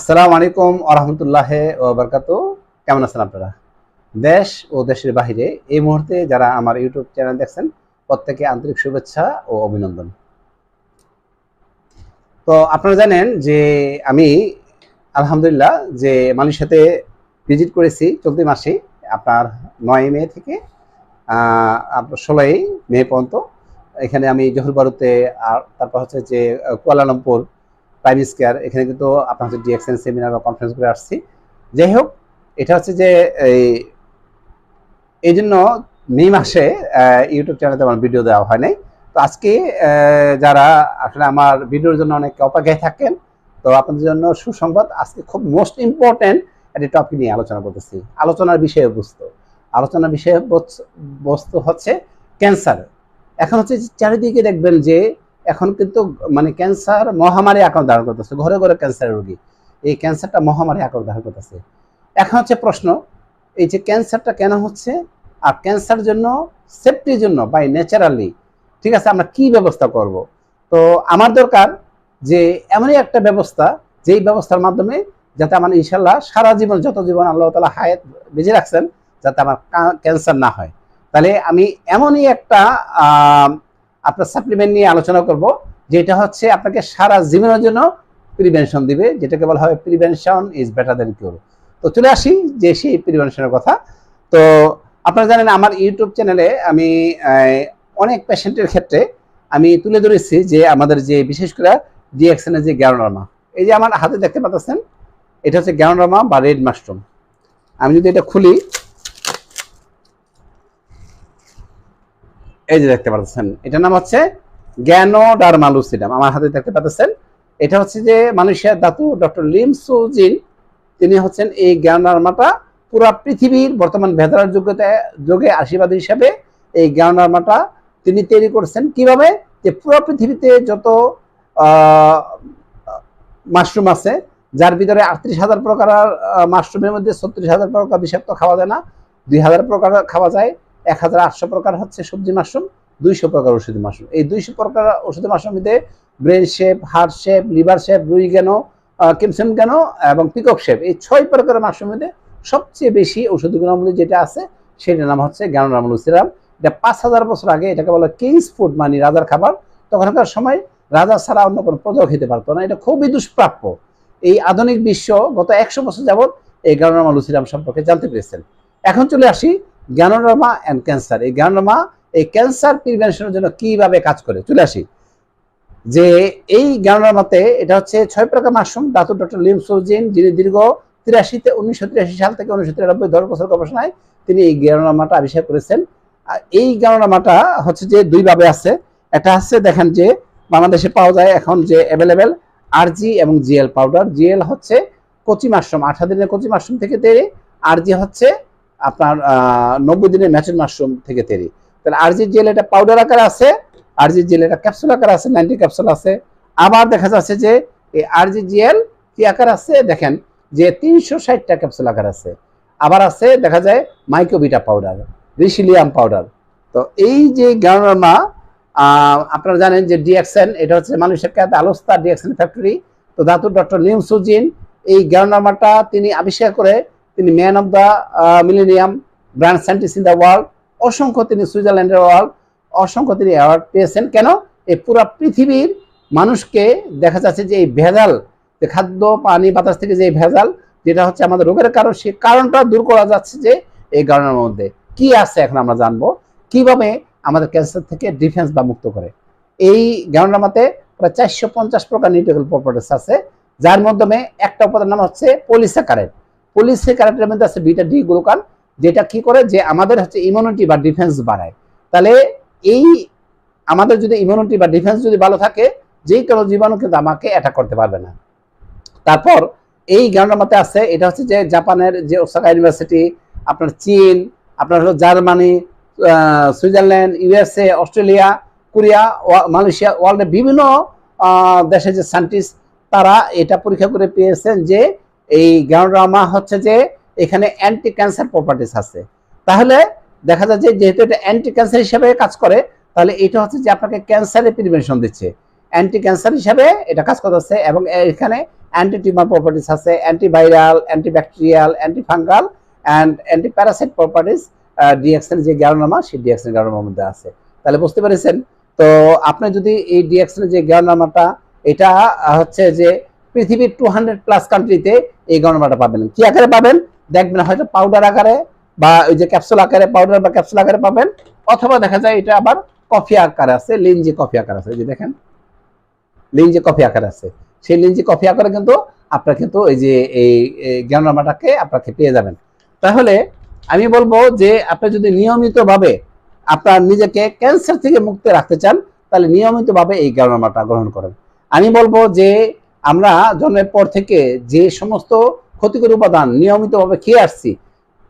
আসসালামু আলাইকুম আরহামতুল্লাহ বরকাত। কেমন আছেন আপনারা? দেশ ও দেশের বাহিরে এই মুহূর্তে যারা আমার ইউটিউব চ্যানেল দেখছেন, প্রত্যেকে আন্তরিক শুভেচ্ছা ও অভিনন্দন। তো আপনারা জানেন যে আমি আলহামদুলিল্লাহ যে মালয়েশিয়াতে ভিজিট করেছি চলতি মাসে, আপনার নয় মে থেকে ষোলোই মে পর্যন্ত। এখানে আমি জহুর বারুতে আর তারপর হচ্ছে যে কুয়ালালামপুর প্রাইম স্কোয়ার, এখানে কিন্তু আপনার হচ্ছে ডিএক্সএন সেমিনার বা কনফারেন্স করে আসছি। যাই হোক, এটা হচ্ছে যে এই জন্য মে মাসে ইউটিউব চ্যানেলে আমার ভিডিও দেওয়া হয় নাই। তো আজকে যারা আসলে আমার ভিডিওর জন্য অনেক অপেক্ষায় থাকেন, তো আপনাদের জন্য সুসংবাদ, আজকে খুব মোস্ট ইম্পর্টেন্ট একটি টপিক নিয়ে আলোচনা করতেছি। আলোচনার বিষয়বস্তু। আলোচনার বিষয় বস্তু হচ্ছে ক্যান্সার এখন হচ্ছে চারিদিকে দেখবেন যে এখন কিন্তু মানে ক্যান্সার মহামারী আকার ধারণ করতেছে, ঘরে ঘরে ক্যান্সারের রোগী। এই ক্যান্সারটা মহামারী আকার ধারণ করতেছে। এখন হচ্ছে প্রশ্ন, এই যে ক্যান্সারটা কেন হচ্ছে? আর ক্যান্সার জন্য সেফটির জন্য বাই ন্যাচারালি ঠিক আছে, আমরা কি ব্যবস্থা করব? তো আমার দরকার যে এমনই একটা ব্যবস্থা, যেই ব্যবস্থার মাধ্যমে যাতে আমার ইনশাল্লাহ সারা জীবন, যত জীবন আল্লাহ তালা হায়াত বেঁচে রাখছেন, যাতে আমার ক্যান্সার না হয়। তাহলে আমি এমনই একটা আপনার সাপ্লিমেন্ট নিয়ে আলোচনা করব, যেটা হচ্ছে আপনাকে সারা জীবনের জন্য প্রিভেনশন দিবে, যেটাকে বলা হয় prevention is better than cure তো চলে আসি যে সেই প্রিভেনশনের কথা। তো আপনারা জানেন আমার ইউটিউব চ্যানেলে আমি অনেক পেশেন্টের ক্ষেত্রে আমি তুলে ধরেছি যে আমাদের যে, বিশেষ করে ডিএক্সএনের যে গ্যারোনার্মা এই যে আমার হাতে দেখতে পাচ্ছেন, এটা হচ্ছে গ্যারোনার্মা বা রেড মাশরুম আমি যদি এটা খুলি এই যে দেখতে পাচ্ছেন এটার নাম হচ্ছে গ্যানোডারমালুসিডাম আমার হাতে দেখতে পাচ্ছেন এটা হচ্ছে যে মালয়েশিয়ার ধাতু ডক্টর লিম সুজিন। তিনি হচ্ছেন এই জ্ঞানার্মাটা পুরা পৃথিবীর বর্তমান ভেদার যোগ্যতা, যোগে আশীর্বাদ হিসাবে এই জ্ঞানার্মাটা তিনি তৈরি করছেন। কীভাবে? যে পুরো পৃথিবীতে যত মাশরুম আছে, যার ভিতরে আটত্রিশ হাজার প্রকার মাশরুমের মধ্যে ছত্রিশ হাজার প্রকার বিষাক্ত খাওয়া যায় না, দুই হাজার প্রকার খাওয়া যায় এক হাজার আটশো প্রকার হচ্ছে সবজি মাশরুম, দুইশো প্রকার ওষুধি মাশরুম। এই দুইশো প্রকার ওষুধি মাশরুম মধ্যে brain shape heart shape, liver shape, রুই কেন কিমসেন গেন এবং পিকক শেপ, এই ছয় প্রকারের মাশরুমের মধ্যে সবচেয়ে বেশি ওষুধি গুণাবলী যেটা আছে, সেটার নাম হচ্ছে জ্ঞানরামুল সিরাম। এটা পাঁচ হাজার বছর আগে এটাকে বলা কিংস ফুড মানে রাজার খাবার। তখনকার সময় রাজা ছাড়া অন্য কোনো প্রজাও খেতে পারতো না। এটা খুবই দুষ্প্রাপ্য। এই আধুনিক বিশ্ব গত একশো বছর যাবৎ এই জ্ঞানরামা লুসিরাম সম্পর্কে জানতে পেরেছেন। এখন চলে আসি জ্ঞানোরামা অ্যান্ড ক্যান্সার এই জ্ঞানোরামা এই ক্যান্সার প্রিভেনশনের জন্য কীভাবে কাজ করে? চলে আসি। যে এই জ্ঞানোরামাতে এটা হচ্ছে ছয় প্রকার mushroom Dato doctor Lim Siow Jin যিনি দীর্ঘ তিরাশিতে, উনিশশো তিরাশি সাল থেকে উনিশশো তিরানব্বই দশ বছর গবেষণায় তিনি এই জ্ঞানোরামাটা আবিষ্কার করেছেন। আর এই জ্ঞানোরামাটা হচ্ছে যে দুইভাবে আছে। একটা হচ্ছে দেখেন যে বাংলাদেশে পাওয়া যায় এখন যে অ্যাভেলেবেল আর জি এবং জিএল পাউডার জিএল হচ্ছে কচি মাশরুম, আঠারো দিনের কচি মাশরুম থেকে তৈরি। আরজি হচ্ছে আপনার নব্বই দিনের ম্যাচুর মাশরুম থেকে তৈরি। তাহলে আরজি জেল এটা পাউডার আকারে আছে, আরজি জেল এটা ক্যাপসুল আকারে আছে নাইনটি ক্যাপসুল আছে। আবার দেখা যাচ্ছে যে এই আরজি জেল কি আকার আছে? দেখেন যে তিনশো ষাটটা ক্যাপসুল আকার আছে। আবার আছে, দেখা যায় মাইক্রোবিটা পাউডার রিসিলিয়াম পাউডার তো এই যে গ্যানোরামা আপনারা জানেন যে ডিএক্সএন এটা হচ্ছে মানুষের কাছে আলোস্তা ডিএক্সএন ফ্যাক্টরি তো ধাতু ডক্টর নিউম সুজিন এই গ্যানোরামাটা তিনি আবিষ্কার করে তিনি man of the millennium brand scientist in the world অসংখ্য তিনি সুইজারল্যান্ডের ওয়ার্ল্ড অসংখ্য তিনি অ্যাওয়ার্ড পেয়েছেন। কেন? এই পুরো পৃথিবীর মানুষকে দেখা যাচ্ছে যে এই ভেজাল, যে খাদ্য, পানি, বাতাস থেকে যে ভেজাল, যেটা হচ্ছে আমাদের রোগের কারণ, সেই কারণটা দূর করা যাচ্ছে যে এই কারণের মধ্যে। কি আছে এখন আমরা জানব? কীভাবে আমাদের ক্যান্সার থেকে ডিফেন্স বা মুক্ত করে? এই গ্যানোডামাতে প্রায় চারশো পঞ্চাশ প্রকার নিউট্রিকল প্রপার্টিস আছে, যার মাধ্যমে একটা উপাদান নাম হচ্ছে পলিস্যাকারেট পলিস্যাকারেটের মধ্যে আছে বিটা ডি গ্লুকান, যেটা কি করে যে আমাদের হচ্ছে ইমিউনিটি বা ডিফেন্স বাড়ায়। তাহলে এই আমাদের যদি ইমিউনিটি বা ডিফেন্স যদি ভালো থাকে যেই কোনো জীবাণু কিন্তু আমাকে অ্যাটাক করতে পারবে না। তারপর এই গ্যানোডামাতে আছে, এটা হচ্ছে যে জাপানের যে ওসাকা ইউনিভার্সিটি আপনার চীন, আপনার হলো Germany Switzerland, USA, Australia, Korea Malaysia ওয়ার্ল্ডের বিভিন্ন দেশের যে সায়েন্টিস্ট তারা এটা পরীক্ষা করে পেয়েছেন যে এই গ্যানোড্রামা হচ্ছে যে এখানে অ্যান্টি ক্যান্সার প্রপার্টিস আছে। তাহলে দেখা যায় যে যেহেতু এটা অ্যান্টি ক্যান্সার হিসেবে কাজ করে, তাহলে এটা হচ্ছে যে আপনাকে ক্যান্সারের প্রিভেনশন দিচ্ছে। অ্যান্টি ক্যান্সার হিসাবে এটা কাজ করতেছে এবং এখানে অ্যান্টি টিউমার প্রপার্টিস আছে antiviral antibacterial antifungal and anti parasite properties DXN যে গ্যারোনামা সেই ডিএক্সেন গ্যারোনামার মধ্যে আছে। তাহলে বুঝতে পেরেছেন? তো আপনি যদি এই ডিএক্সেন যে গ্যারোনামাটা এটা হচ্ছে যে পৃথিবীর টু হান্ড্রেড প্লাস কান্ট্রিতে এই গ্যারোনামাটা পাবেন। কি আকারে পাবেন? দেখবেন হয়তো পাউডার আকারে বা ওই যে ক্যাপসুল আকারে পাউডার বা ক্যাপসুল আকারে পাবেন, অথবা দেখা যায় এটা আবার কফি আকারে আছে লিঞ্জি কফি আকার আছে। যে দেখেন লিঞ্জি কফি আকার আছে। সেই লিঞ্জি কফি আকারে কিন্তু আপনার কিন্তু এই যে এই জ্ঞাননামাটাকে আপনাকে পেয়ে যাবেন। তাহলে আমি বলব যে আপনি যদি নিয়মিতভাবে আপনার নিজেকে ক্যান্সার থেকে মুক্তি রাখতে চান, তাহলে নিয়মিতভাবে এই জ্ঞাননামাটা গ্রহণ করেন। আমি বলব যে আমরা জন্মের পর থেকে যে সমস্ত ক্ষতিকর উপাদান নিয়মিতভাবে খেয়ে আসছি,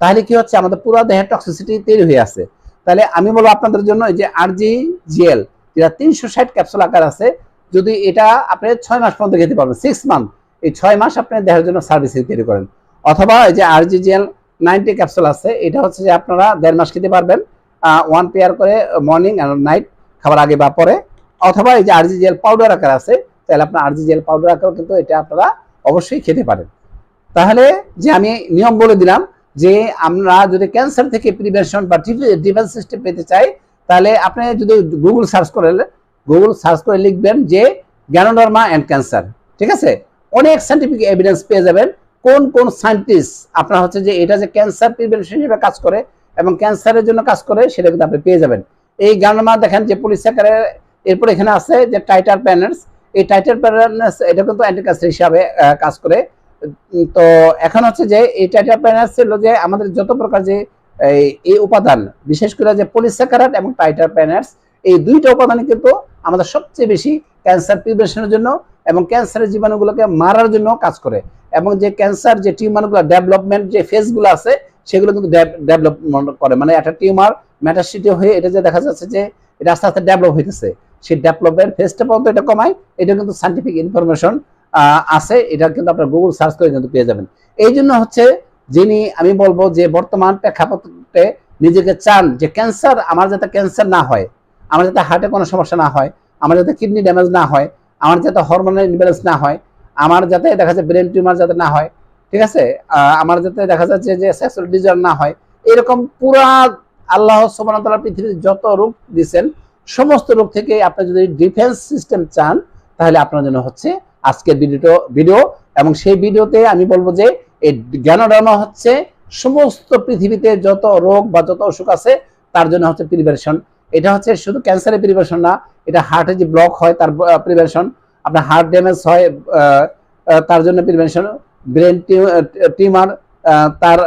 তাহলে কি হচ্ছে? আমাদের পুরো দেহের টক্সিসিটি তৈরি হয়ে আছে। তাহলে আমি বলব আপনাদের জন্য যে আরজি জিএল যেটা তিনশো ষাট ক্যাপসুল আকার আছে, যদি এটা আপনি ছয় মাস পর্যন্ত খেতে পারবেন সিক্স মান্থ এই ছয় মাস আপনি দেহের জন্য সার্ভিস তৈরি করেন। অথবা এই যে আরজি জিএল নাইনটি ক্যাপসুল আছে, এটা হচ্ছে যে আপনারা দেড় মাস খেতে পারবেন ওয়ান পেয়ার করে মর্নিং আর নাইট খাবার আগে বা পরে। অথবা এই যে আরজি জেল পাউডার আকার আছে তাহলে আপনার আরজি জেল পাউডার আকার কিন্তু এটা আপনারা অবশ্যই খেতে পারেন। তাহলে যে আমি নিয়ম বলে দিলাম যে আমরা যদি ক্যান্সার থেকে প্রিভেনশন বা ডিফেন্স সিস্টেম পেতে চাই, তাহলে আপনি যদি গুগল সার্চ করে গুগল সার্চ করে লিখবেন যে গ্যানোডার্মা অ্যান্ড ক্যান্সার ঠিক আছে? অনেক সাইন্টিফিক এভিডেন্স পেয়ে যাবেন। কোন কোন সায়েন্টিস্ট আপনার হচ্ছে যে এটা যে ক্যান্সার প্রিভেনশন হিসেবে কাজ করে এবং ক্যান্সারের জন্য কাজ করে, সেটা কিন্তু আপনি পেয়ে যাবেন। এই গ্যানোডার্মা দেখেন যে পুলিশ আকারে, এরপর এখানে আছে যে টাইটার প্যানেলস এই টাইটার প্যানেলস এটা কিন্তু অ্যান্টি ক্যান্সার হিসাবে কাজ করে। তো এখন হচ্ছে যে এই টাইটার প্যানেলস ছিল যে আমাদের যত প্রকার যে, এই উপাদান, বিশেষ করে যে পলিস্যাকারাইড এবং টাইটার প্যানেলস এই দুইটা উপাদানই কিন্তু আমাদের সবচেয়ে বেশি ক্যান্সার প্রিভেনশনের জন্য এবং ক্যান্সারের জীবাণুগুলোকে মারার জন্য কাজ করে। এবং যে ক্যান্সার যে টিউমারগুলো ডেভেলপমেন্ট যে ফেজগুলো আছে, সেগুলো কিন্তু ডেভেলপমেন্ট করে। মানে একটা টিউমার ম্যাটাসিটি হয়ে এটা যে দেখা যাচ্ছে যে এটা আস্তে আস্তে ডেভেলপ হইতেছে। সেই ডেভেলপমেন্ট ফেজটা পর্যন্ত এটা কমায়। এটা কিন্তু সাইন্টিফিক ইনফরমেশন আছে। এটা কিন্তু আপনার গুগল সার্চ করে কিন্তু পেয়ে যাবেন। এই জন্য হচ্ছে যিনি, আমি বলব যে বর্তমান প্রেক্ষাপটে নিজেকে চান যে ক্যান্সার আমার যাতে ক্যান্সার না হয়, আমার যাতে হার্টে কোনো সমস্যা না হয়, আমার যাতে কিডনি ড্যামেজ না হয়, আমার যাতে হরমোনাল ইনব্যালেন্স না হয়, আমার যাতে দেখা যায় ব্রেন টিউমার যাতে না হয়, ঠিক আছে? আমার যাতে দেখা যাচ্ছে যে সেক্সুয়াল ডিজার না হয়, এরকম পুরা আল্লাহ সুবহানাহু পৃথিবীর যত রোগ দিচ্ছেন সমস্ত রোগ থেকে আপনি যদি ডিফেন্স সিস্টেম চান, তাহলে আপনার জন্য হচ্ছে আজকের ভিডিও ভিডিও এবং সেই ভিডিওতে আমি বলব যে, এই জ্ঞানোডার্মা হচ্ছে সমস্ত পৃথিবীতে যত রোগ বা যত অসুখ আছে, তার জন্য হচ্ছে প্রিভেনশন এটা হচ্ছে শুধু ক্যান্সারের প্রিভেনশন না, এটা হার্টে যে ব্লক হয়, তার প্রিভেনশন আপনার হার্ট ড্যামেজ হয় তার জন্য প্রিভেনশন ব্রেন টিউমার তার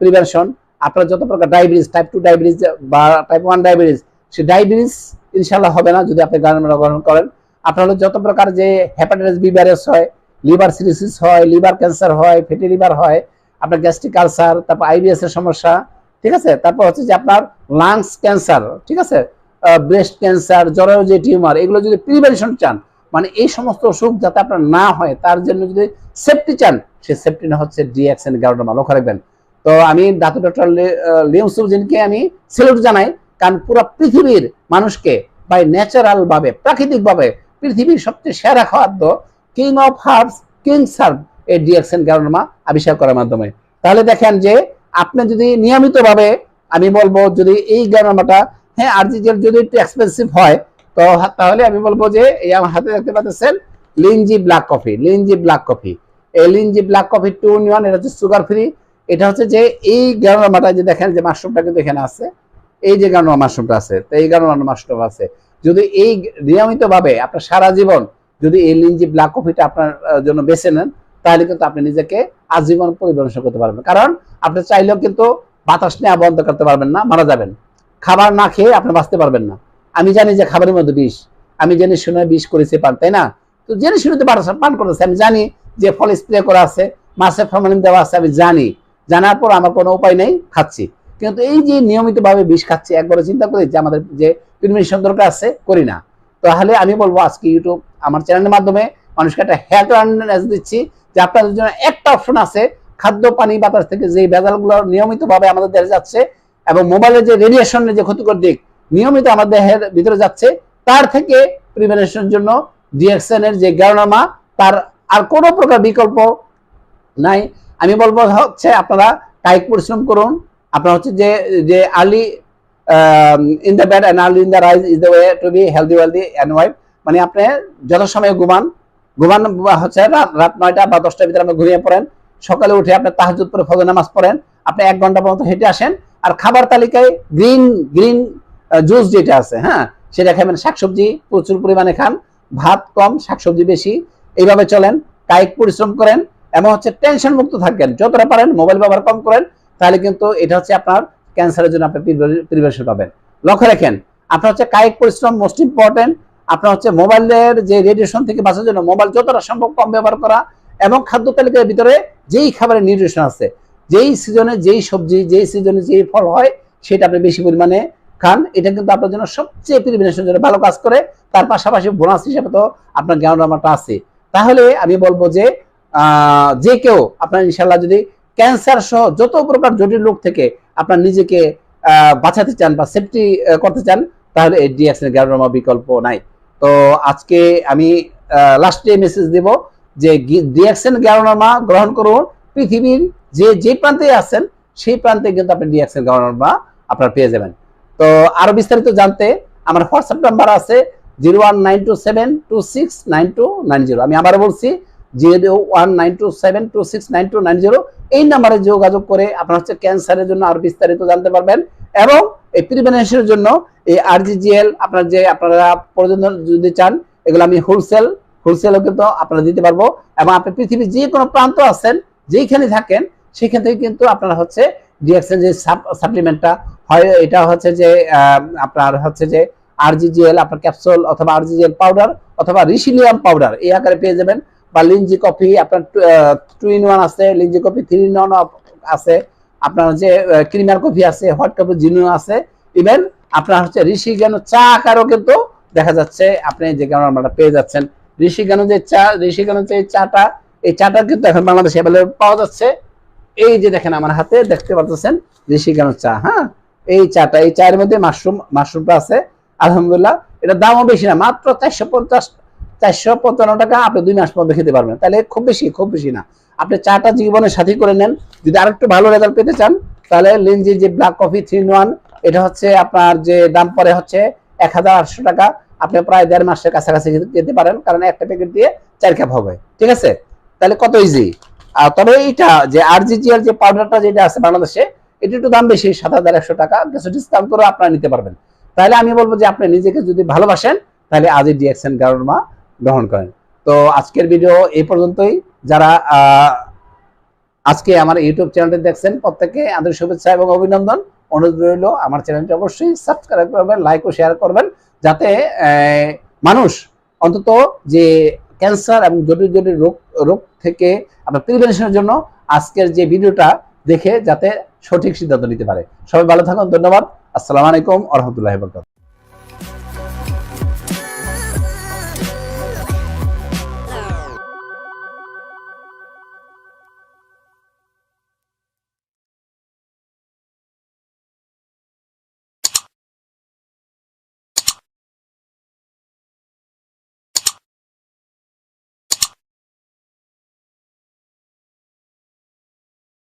প্রিভেনশন আপনার যত প্রকার ডায়াবেটিস টাইপ টু ডায়াবেটিস বা টাইপ ওয়ান ডায়াবেটিস সে ডায়াবেটিস ইনশাল্লাহ হবে না যদি আপনি গার্মেন্ট গ্রহণ করেন। আপনার যত প্রকার যে হ্যাপাটাইটিস বি ভাইরাস হয় লিভার সিরিসিস হয় লিভার ক্যান্সার হয় ফেটি লিভার হয়, আপনার গ্যাস্ট্রিক আলসার তারপর আইবিএস এর সমস্যা, ঠিক আছে? তারপর হচ্ছে যে আপনার লাংস ক্যান্সার ঠিক আছে? ব্রেস্ট ক্যান্সার জরায়ু যে টিউমার এগুলো যদি প্রিভেনশন চান মানে এই সমস্ত অসুখ যাতে আপনার না হয়, তার জন্য যদি সেফটি চান, সে সেফটি না হচ্ছে ডিএক্সএন গার্ডমা লক্ষ্য রাখবেন। তো আমি ডাক্তার ডক্টর লিওম সুজিনকে আমি সেলুট জানাই। কারণ পুরো পৃথিবীর মানুষকে বাই ন্যাচারাল ভাবে প্রাকৃতিক ভাবে পৃথিবীর সবচেয়ে সেরা খাদ্য king of herbs king serve এই ডিএক্সএন গার্ডমা আবিষ্কার করার মাধ্যমে। তাহলে দেখেন যে আপনি যদি নিয়মিতভাবে, আমি বলব যদি এই গার্ডমাটা হ্যাঁ আরজিজেল যদি একটু এক্সপেন্সিভ হয়, তো তাহলে আমি বলব যে এই আমার হাতে দেখতে পাচ্ছেন Lingzhi black coffee, Lingzhi black coffee. এই Lingzhi black coffee two in one, এটা হচ্ছে সুগার ফ্রি এটা হচ্ছে যে এই গানোরামাটা যে দেখেন যে মাশরুমটা কিন্তু এখানে আছে। এই যে গানোরা মাশরুমটা আছে, তো এই গানোরা মাশরুম আছে। যদি এই নিয়মিতভাবে আপনার সারা জীবন যদি এই লিনজি ব্ল্যাক কফিটা আপনার জন্য বেছে নেন, তাহলে কিন্তু আপনি নিজেকে আজীবন পরিবেশন করতে পারবেন। কারণ আপনি চাইলেও কিন্তু বাতাস নেওয়া বন্ধ করতে পারবেন না, মারা যাবেন। খাবার না খেয়ে আপনি বাঁচতে পারবেন না। আমি জানি যে খাবারের মধ্যে বিষ, আমি জেনে শুনে বিষ করেছি পান, তাই না? তো জেনে শুনে তো পান করেছে আমি জানি যে ফল স্প্রে করা আছে মাছের ফর্মালিন দেওয়া আছে, আমি জানি। জানার পর আমার কোনো উপায় নেই, খাচ্ছি। কিন্তু এই যে নিয়মিতভাবে বিষ খাচ্ছি একবারে চিন্তা করি যে আমাদের যে প্রিমিশন দরকার আছে, করি না। তাহলে আমি বলব আজকে ইউটিউব আমার চ্যানেলের মাধ্যমে মানুষকে একটা হেলথ অ্যাওয়ারনেস দিচ্ছি যে আপনাদের জন্য একটা অপশন আছে, খাদ্য, পানি, বাতাস থেকে যে ভেজালগুলো নিয়মিতভাবে আমাদের দেহে যাচ্ছে এবং মোবাইলের যে রেডিয়েশনের যে ক্ষতিকর দিক নিয়মিত আমাদের দেহের ভিতরে যাচ্ছে, তার থেকে প্রিভেনশনের জন্য ডিএক্সএন এর যে গ্যারোনামা, তার আর কোনো প্রকার বিকল্প নাই। আমি বলব হচ্ছে আপনারা কায়িক পরিশ্রম করুন আপনার হচ্ছে যে যে early in the bed and early in the rise is the way to be healthy wealthy and wise মানে আপনি যত সময় ঘুমান ঘুমান হচ্ছে রাত রাত নয়টা বা দশটার ভিতরে আপনি ঘুমিয়ে পড়েন। সকালে উঠে আপনি তাহাজুদ পরে ফজর নামাজ পড়েন। আপনি এক ঘণ্টা পর্যন্ত হেঁটে আসেন আর খাবার তালিকায় গ্রিন গ্রিন জুস যেটা আছে হ্যাঁ সেটা খাবেন। শাকসবজি প্রচুর পরিমাণে খান। ভাত কম, শাকসবজি বেশি। এইভাবে চলেন, কায়িক পরিশ্রম করেন এবং হচ্ছে টেনশন মুক্ত থাকেন। যতটা পারেন মোবাইল ব্যবহার কম করেন। তাহলে কিন্তু এটা হচ্ছে আপনার ক্যান্সারের জন্য আপনি প্রিপারেশন পাবেন। লক্ষ্য রাখেন, আপনার হচ্ছে কায়িক পরিশ্রম মোস্ট ইম্পর্টেন্ট আপনার হচ্ছে মোবাইলের যে রেডিয়েশন থেকে বাঁচার জন্য মোবাইল যতটা সম্ভব কম ব্যবহার করা এবং খাদ্য তালিকার ভিতরে যেই খাবারের নিউট্রিশন আছে, যেই সিজনে যেই সবজি, যেই সিজনে যেই ফল হয়, সেটা আপনি বেশি পরিমাণে খান। এটা কিন্তু আপনার জন্য সবচেয়ে প্রিভেনশন জন্য ভালো কাজ করে। তার পাশাপাশি বোনাস হিসেবে তো আপনার জ্ঞান নামাটা আছে। তাহলে আমি বলব যে যে কেউ আপনার ইনশাল্লাহ যদি ক্যান্সার সহ যত প্রকার জটিল রোগ থেকে আপনার নিজেকে বাঁচাতে চান বা সেফটি করতে চান, তাহলে এই ডিএক্সের গ্যানোডার্মা বিকল্প নাই। তো আজকে আমি লাস্টে মেসেজ দেব যে ডিএক্সেন গ্যানোডার্মা গ্রহণ করুন। পৃথিবীর যে যে প্রান্তে আছেন, সেই প্রান্তে কিন্তু আপনি ডিএক্সেন গ্যানোডার্মা আপনার পেয়ে যাবেন। তো আরও বিস্তারিত জানতে আমার হোয়াটসঅ্যাপ নাম্বার আছে zero one nine two seven two six nine two nine zero. আমি আবারও বলছি জিরো ওয়ান এই নাম্বারে যোগাযোগ করে আপনার হচ্ছে ক্যান্সারের জন্য বিস্তারিত জানতে পারবেন। এবং এই জন্য এই আরজিজিএল আপনার যে আপনারা যদি চান, এগুলো আমি হোলসেল হোলসেলও কিন্তু আপনারা দিতে পারব। এবং আপনি পৃথিবীর যে কোনো প্রান্ত আছেন, যেইখানে থাকেন, সেখান থেকে কিন্তু আপনারা হচ্ছে যে সাপ্লিমেন্টটা হয়, এটা হচ্ছে যে আপনার হচ্ছে যে আরজিজিএল আপনার ক্যাপসুল অথবা আরজিজিএল পাউডার অথবা রিসিলিয়াম পাউডার এই আকারে পেয়ে যাবেন। বা লিঞ্জি কফি, আপনার টু ইন ওয়ান আছে Lingzhi coffee three in one আছে। আপনার যে ক্রিমার কফি আছে হট কফি জিনু আছে। ইভেন আপনার হচ্ছে ঋষি জ্ঞান চা আকারও কিন্তু দেখা যাচ্ছে, আপনি যে আমরা পেয়ে যাচ্ছেন। ঋষি জ্ঞান যে চা ঋষি জ্ঞান যে চাটা, এই চাটা কিন্তু এখন বাংলাদেশে অ্যাভেলেবল পাওয়া যাচ্ছে। এই যে দেখেন আমার হাতে, দেখতে পাচ্ছেন ঋষি জ্ঞান চা হ্যাঁ? এই চাটা, এই চায়ের মধ্যে মাশরুম, মাশরুমটা আছে, আলহামদুলিল্লাহ। এটা দামও বেশি না, মাত্র চারশো পঞ্চাশ চারশো পঞ্চান্ন টাকা আপনি দুই মাস পর্যন্ত খেতে পারবেন। তাহলে খুব বেশি খুব বেশি না। আপনি চাটা জীবনের সাথী করে নেন। যদি আরেকটু ভালো রেজাল্ট পেতে চান, তাহলে লিঞ্জি যে ব্ল্যাক কফি থ্রি ওয়ান এটা হচ্ছে আপনার যে দাম পড়ে হচ্ছে এক হাজার আটশো টাকা। আপনি প্রায় দেড় মাসের কাছাকাছি যেতে পারেন, কারণ একটা প্যাকেট দিয়ে চার কাপ হবে। ঠিক আছে? তাহলে কত ইজি আর তবে এইটা যে আরজিজিএল যে পাউডারটা যেটা আছে বাংলাদেশে এটা একটু দাম বেশি, সাত হাজার একশো টাকা। কিছু ডিসকাউন্ট করে আপনারা নিতে পারবেন। তাহলে আমি বলব যে আপনি নিজেকে যদি ভালোবাসেন, তাহলে আজই ডিএক্সএন গারমা গ্রহণ করেন। তো আজকের ভিডিও এই পর্যন্তই। যারা আজকে আমার ইউটিউব চ্যানেলটি দেখছেন প্রত্যেকে আন্তরিক শুভেচ্ছা এবং অভিনন্দন। অনুরোধ রইল, আমার চ্যানেলটি অবশ্যই সাবস্ক্রাইব করবেন লাইক ও শেয়ার করবেন, যাতে মানুষ অন্তত যে ক্যান্সার এবং জটিল জটিল রোগ রোগ থেকে আপনার প্রিভেনশনের জন্য আজকের যে ভিডিওটা দেখে যাতে সঠিক সিদ্ধান্ত নিতে পারে। সবাই ভালো থাকুন, ধন্যবাদ। আসসালামু আলাইকুম আরহামদুল্লাহ বরকাত